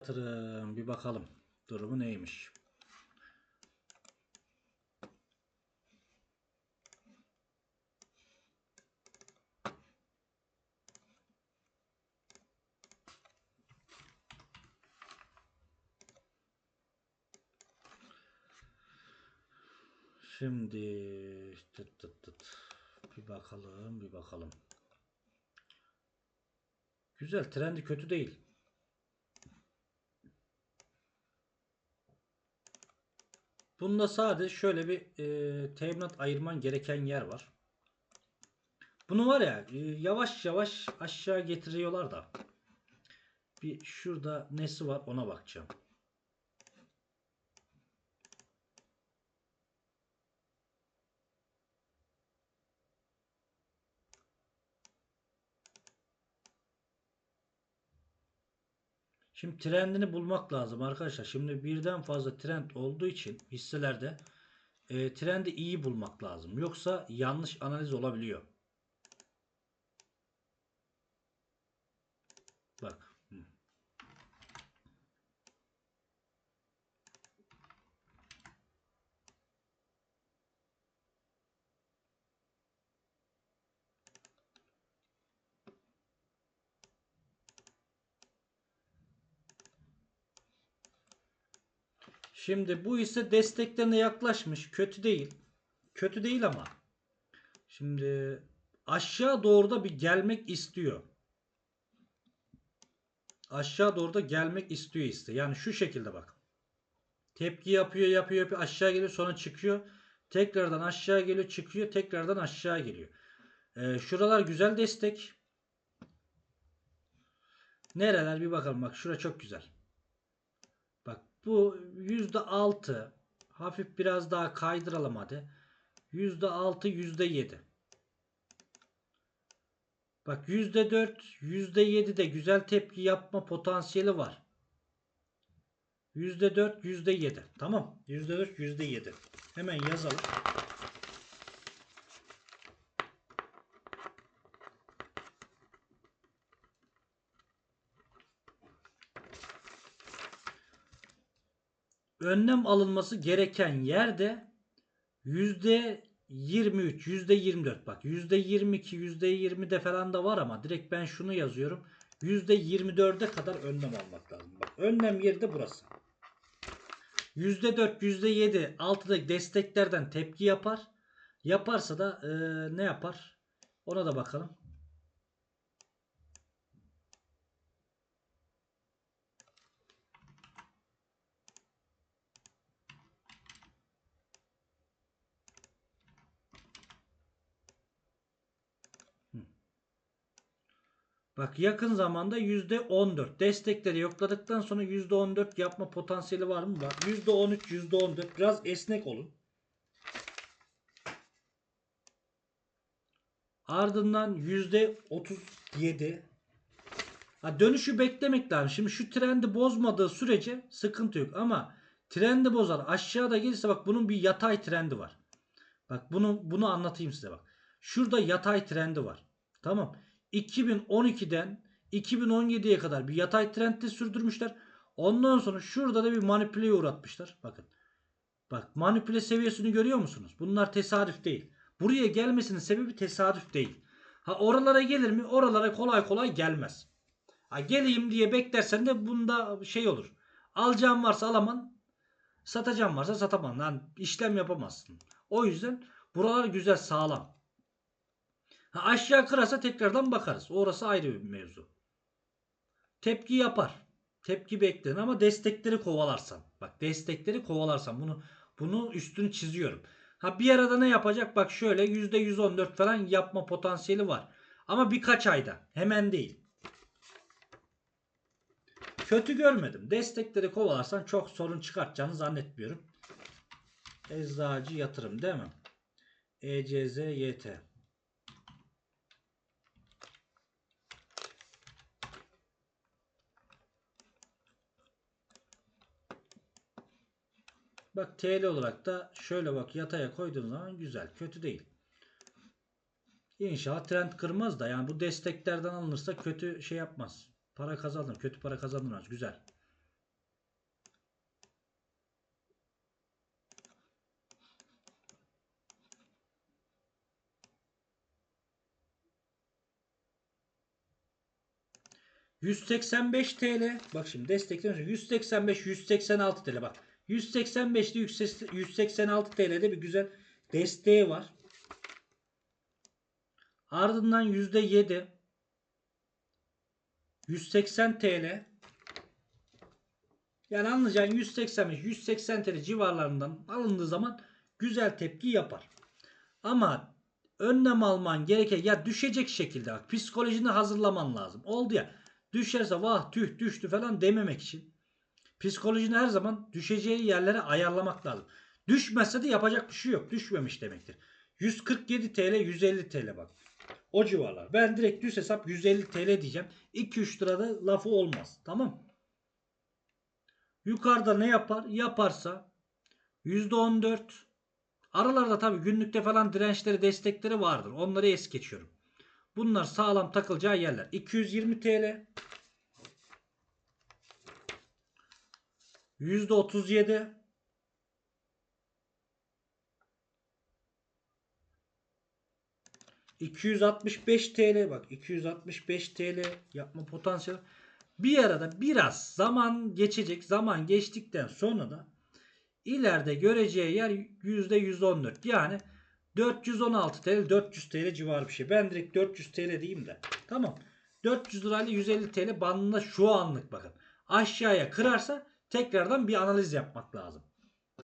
Yatırım bir bakalım. Durumu neymiş? Şimdi tıt tıt tıt. Bir bakalım, bir bakalım. Güzel, trendi kötü değil. Bunda sadece şöyle bir e, teminat ayırman gereken yer var. Bunu var ya e, yavaş yavaş aşağı getiriyorlar da. Bir şurada nesi var ona bakacağım. Şimdi trendini bulmak lazım arkadaşlar. Şimdi birden fazla trend olduğu için hisselerde e, trendi iyi bulmak lazım. Yoksa yanlış analiz olabiliyor. Bak. Şimdi bu ise desteklerine yaklaşmış. Kötü değil. Kötü değil ama. Şimdi aşağı doğru da bir gelmek istiyor. Aşağı doğru da gelmek istiyor iste. Yani şu şekilde bak. Tepki yapıyor, yapıyor, yapıyor. Aşağı geliyor, sonra çıkıyor. Tekrardan aşağı geliyor, çıkıyor. Tekrardan aşağı geliyor. Ee, şuralar güzel destek. Nereler bir bakalım. Bak şura çok güzel. Bu %6 hafif biraz daha kaydıralım hadi. %6 %7 Bak %4 %7 de güzel tepki yapma potansiyeli var. %4 %7 tamam %4 %7 hemen yazalım. Önlem alınması gereken yerde yüzde 23, yüzde 24 bak yüzde 22, yüzde 20 de falan da var ama direkt ben şunu yazıyorum. Yüzde 24'e kadar önlem almak lazım. Bak önlem yeri de burası. Yüzde 4, yüzde 7 altıdaki desteklerden tepki yapar. Yaparsa da e, ne yapar? Ona da bakalım. Bak yakın zamanda %14 destekleri yokladıktan sonra %14 yapma potansiyeli var mı? Var. %13, %14 biraz esnek olun. Ardından %37 ha, dönüşü beklemek lazım. Şimdi şu trendi bozmadığı sürece sıkıntı yok ama trendi bozar aşağıda gelirse bak bunun bir yatay trendi var. Bak bunu bunu anlatayım size bak. Şurada yatay trendi var. Tamam. 2012'den 2017'ye kadar bir yatay trendde sürdürmüşler. Ondan sonra şurada da bir manipüleye uğratmışlar. Bakın. Bak manipüle seviyesini görüyor musunuz? Bunlar tesadüf değil. Buraya gelmesinin sebebi tesadüf değil. Ha oralara gelir mi? Oralara kolay kolay gelmez. Ha geleyim diye beklersen de bunda şey olur. Alacağım varsa alaman, satacağım varsa satamam. Lan işlem yapamazsın. O yüzden buralar güzel sağlam. Ha, aşağı kırarsa tekrardan bakarız. Orası ayrı bir mevzu. Tepki yapar. Tepki beklenir ama destekleri kovalarsan. Bak destekleri kovalarsan bunu bunu üstünü çiziyorum. Ha bir arada ne yapacak? Bak şöyle %114 falan yapma potansiyeli var. Ama birkaç ayda. Hemen değil. Kötü görmedim. Destekleri kovalarsan çok sorun çıkartacağını zannetmiyorum. Eczacı yatırım değil mi? E ECZ YT. Bak TL olarak da şöyle bak yataya koyduğun zaman güzel. Kötü değil. İnşallah trend kırmaz da yani bu desteklerden alınırsa kötü şey yapmaz. Para kazanır. Kötü para kazanılmaz. Güzel. %85 TL. Bak şimdi desteklemiş. 185 186 TL bak. 185'li 186 TL'de bir güzel desteği var. Ardından %7 180 TL. Yani anlayacağın 185 180 TL civarlarından alındığı zaman güzel tepki yapar. Ama önlem alman gereken ya düşecek şekilde bak psikolojini hazırlaman lazım. Oldu ya düşerse vah tüh düştü falan dememek için psikolojini her zaman düşeceği yerlere ayarlamak lazım. Düşmezse de yapacak bir şey yok. Düşmemiş demektir. 147 TL 150 TL bak. O civarlar. Ben direkt düz hesap 150 TL diyeceğim. 2-3 lirada lafı olmaz. Tamam. Yukarıda ne yapar? Yaparsa %14 Aralarda tabi günlükte falan dirençleri destekleri vardır. Onları es geçiyorum. Bunlar sağlam takılacağı yerler. 220 TL. %37. ...265 TL bak 265 TL yapma potansiyeli. Bir arada biraz zaman geçecek. Zaman geçtikten sonra da ileride göreceği yer %114. Yani 416 TL 400 TL civarı bir şey. Ben direkt 400 TL diyeyim de. Tamam. 400 lirayla 150 TL bandında şu anlık bakın. Aşağıya kırarsa tekrardan bir analiz yapmak lazım.